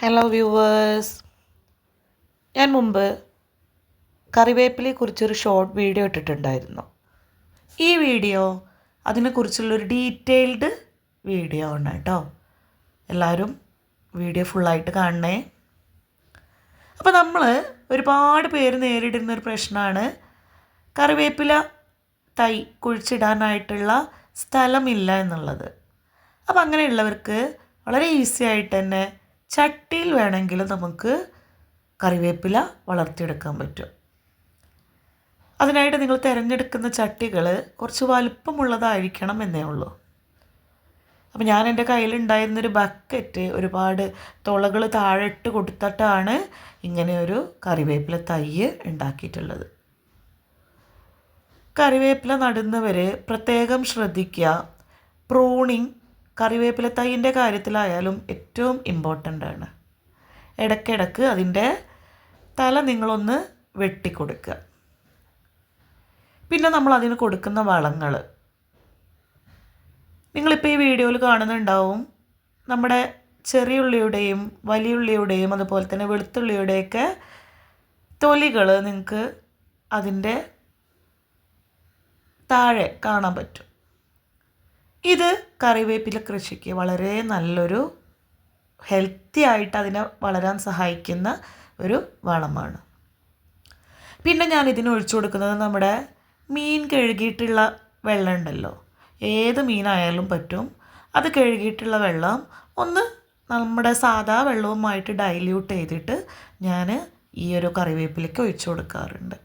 Hello viewers ഞാൻ മുമ്പ് കറിവേപ്പിലയെക്കുറിച്ചൊരു short video ഇട്ടിട്ടുണ്ടായിരുന്നു. ഈ വീഡിയോ അതിനെക്കുറിച്ചുള്ളൊരു ഡീറ്റെയിൽഡ് വീഡിയോ ആണ് കേട്ടോ. എല്ലാവരും വീഡിയോ ഫുള്ളായിട്ട് കാണണേ. അപ്പോൾ നമ്മൾ ഒരുപാട് പേര് നേരിടുന്ന ഒരു പ്രശ്നമാണ് കറിവേപ്പില തൈ കുഴിച്ചിടാനായിട്ടുള്ള സ്ഥലമില്ല എന്നുള്ളത്. അപ്പോൾ അങ്ങനെയുള്ളവർക്ക് വളരെ ഈസി ആയിട്ട് തന്നെ ചട്ടിയിൽ വേണമെങ്കിൽ നമുക്ക് കറിവേപ്പില വളർത്തിയെടുക്കാൻ പറ്റും. അതിനായിട്ട് നിങ്ങൾ തിരഞ്ഞെടുക്കുന്ന ചട്ടികൾ കുറച്ച് വലുപ്പമുള്ളതായിരിക്കണം എന്നേ ഉള്ളൂ. അപ്പോൾ ഞാൻ എന്റെ കയ്യിലുണ്ടായിരുന്നൊരു ബക്കറ്റ് ഒരുപാട് തുളകൾ താഴെ ഇട്ട് കൊടുത്തിട്ടാണ് ഇങ്ങനെ ഒരു കറിവേപ്പില തൈ ഉണ്ടാക്കിയിട്ടുള്ളത്. കറിവേപ്പില നടുന്നവർ പ്രത്യേകം ശ്രദ്ധിക്കുക. പ്രൂണിങ് കറിവേപ്പില തൈന്റെ കാര്യത്തിലായാലും ഏറ്റവും ഇമ്പോർട്ടന്റ് ആണ്. ഇടയ്ക്കിടയ്ക്ക് അതിന്റെ തല നിങ്ങളൊന്ന് വെട്ടിക്കൊടുക്കുക. പിന്നെ നമ്മൾ അതിന് കൊടുക്കുന്ന വളങ്ങൾ. നിങ്ങളിപ്പോൾ ഈ വീഡിയോയിൽ കാണുന്നുണ്ടാവും നമ്മുടെ ചെറിയ ഉള്ളിയുടെയും വലിയ വലിയുള്ളിയുടെയും അതുപോലെ തന്നെ വെളുത്തുള്ളിയുടെയൊക്കെ തൊലികൾ നിങ്ങൾക്ക് അതിന്റെ താഴെ കാണാൻ പറ്റും. ഇത് കറിവേപ്പില കൃഷിക്ക് വളരെ നല്ലൊരു ഹെൽത്തി ആയിട്ട് അതിനെ വളരാൻ സഹായിക്കുന്ന ഒരു വളമാണ്. പിന്നെ ഞാൻ ഇതിന് ഒഴിച്ചു കൊടുക്കുന്നത് നമ്മുടെ മീൻ കഴുകിയിട്ടുള്ള വെള്ളം ഉണ്ടല്ലോ. ഏത് മീനായാലും പറ്റും. അത് കഴുകിയിട്ടുള്ള വെള്ളം ഒന്ന് നമ്മുടെ സാധാ വെള്ളവുമായിട്ട് ഡൈല്യൂട്ട് ചെയ്തിട്ട് ഞാൻ ഈ ഒരു കറിവേപ്പിലേക്ക് ഒഴിച്ചു കൊടുക്കാറുണ്ട്.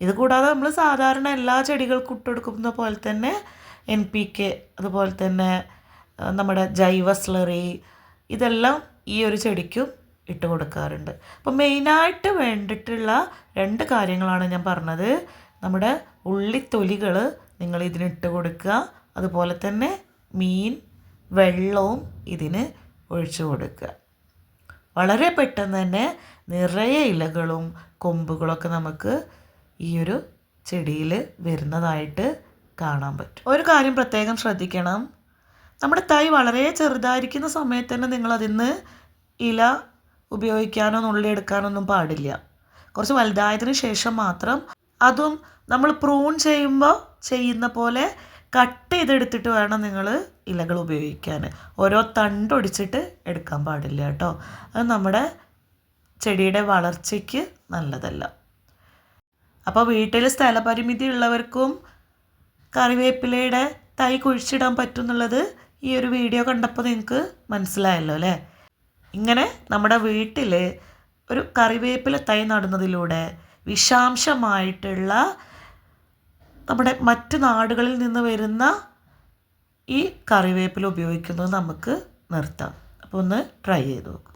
ഇത് കൂടാതെ നമ്മൾ സാധാരണ എല്ലാ ചെടികൾക്കും ഇട്ടുകൊടുക്കുന്ന പോലെ തന്നെ എൻ പി കെ അതുപോലെ തന്നെ നമ്മുടെ ജൈവ സ്ലറി ഇതെല്ലാം ഈ ഒരു ചെടിക്കും ഇട്ട് കൊടുക്കാറുണ്ട്. അപ്പോൾ മെയിനായിട്ട് വേണ്ടിയിട്ടുള്ള രണ്ട് കാര്യങ്ങളാണ് ഞാൻ പറഞ്ഞത്. നമ്മുടെ ഉള്ളിത്തൊലികൾ നിങ്ങൾ ഇതിനിട്ട് കൊടുക്കുക. അതുപോലെ തന്നെ മീൻ വെള്ളവും ഇതിന് ഒഴിച്ചു കൊടുക്കുക. വളരെ പെട്ടെന്ന് തന്നെ നിറയെ ഇലകളും കൊമ്പുകളൊക്കെ നമുക്ക് ഈ ഒരു ചെടിയിൽ വരുന്നതായിട്ട് കാണാൻ പറ്റും. ഒരു കാര്യം പ്രത്യേകം ശ്രദ്ധിക്കണം. നമ്മുടെ തൈ വളരെ ചെറുതായിരിക്കുന്ന സമയത്ത് തന്നെ നിങ്ങൾ അതിന്ന് ഇല ഉപയോഗിക്കാനോ നുള്ളിയെടുക്കാനോ ഒന്നും പാടില്ല. കുറച്ച് വലുതായതിനു ശേഷം മാത്രം അതും നമ്മൾ പ്രൂൺ ചെയ്യുമ്പോൾ ചെയ്യുന്ന പോലെ കട്ട് ചെയ്തെടുത്തിട്ട് വേണം നിങ്ങൾ ഇലകൾ ഉപയോഗിക്കാൻ ഓരോ തണ്ടൊടിച്ചിട്ട് എടുക്കാൻ പാടില്ല കേട്ടോ. അത് നമ്മുടെ ചെടിയുടെ വളർച്ചയ്ക്ക് നല്ലതല്ല. അപ്പോൾ വീട്ടിൽ സ്ഥലപരിമിതി ഉള്ളവർക്കും കറിവേപ്പിലയുടെ തൈ കുഴിച്ചിടാൻ പറ്റും എന്നുള്ളത് ഈ ഒരു വീഡിയോ കണ്ടപ്പോൾ നിങ്ങൾക്ക് മനസ്സിലായല്ലോ അല്ലേ? ഇങ്ങനെ നമ്മുടെ വീട്ടിൽ ഒരു കറിവേപ്പില തൈ നടുന്നതിലൂടെ വിഷാംശമായിട്ടുള്ള നമ്മുടെ മറ്റ് നാടുകളിൽ നിന്ന് വരുന്ന ഈ കറിവേപ്പില ഉപയോഗിക്കുന്നത് നമുക്ക് നിർത്താം. അപ്പോൾ ഒന്ന് ട്രൈ ചെയ്ത് നോക്കും.